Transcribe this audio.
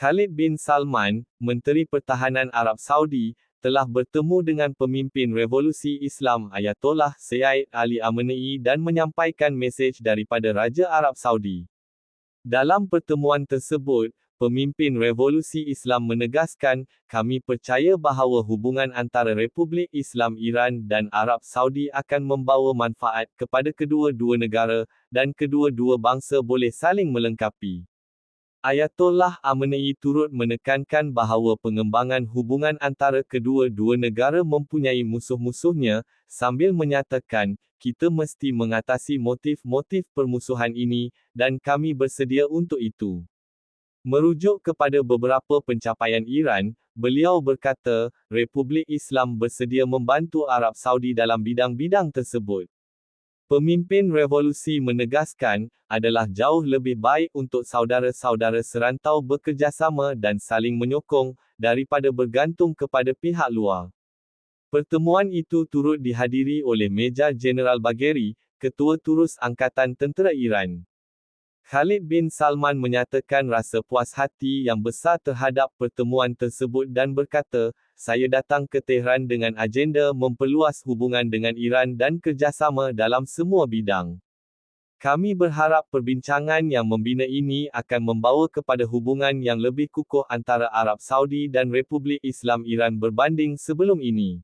Khalid bin Salman, Menteri Pertahanan Arab Saudi, telah bertemu dengan pemimpin revolusi Islam Ayatollah Syed Ali Khamenei dan menyampaikan mesej daripada Raja Arab Saudi. Dalam pertemuan tersebut, pemimpin revolusi Islam menegaskan, kami percaya bahawa hubungan antara Republik Islam Iran dan Arab Saudi akan membawa manfaat kepada kedua-dua negara, dan kedua-dua bangsa boleh saling melengkapi. Ayatollah Khamenei turut menekankan bahawa pengembangan hubungan antara kedua-dua negara mempunyai musuh-musuhnya, sambil menyatakan, kita mesti mengatasi motif-motif permusuhan ini, dan kami bersedia untuk itu. Merujuk kepada beberapa pencapaian Iran, beliau berkata, Republik Islam bersedia membantu Arab Saudi dalam bidang-bidang tersebut. Pemimpin revolusi menegaskan, adalah jauh lebih baik untuk saudara-saudara serantau bekerjasama dan saling menyokong, daripada bergantung kepada pihak luar. Pertemuan itu turut dihadiri oleh Meja Jeneral Bagheri, Ketua Turus Angkatan Tentera Iran. Khalid bin Salman menyatakan rasa puas hati yang besar terhadap pertemuan tersebut dan berkata, saya datang ke Tehran dengan agenda memperluas hubungan dengan Iran dan kerjasama dalam semua bidang. Kami berharap perbincangan yang membina ini akan membawa kepada hubungan yang lebih kukuh antara Arab Saudi dan Republik Islam Iran berbanding sebelum ini.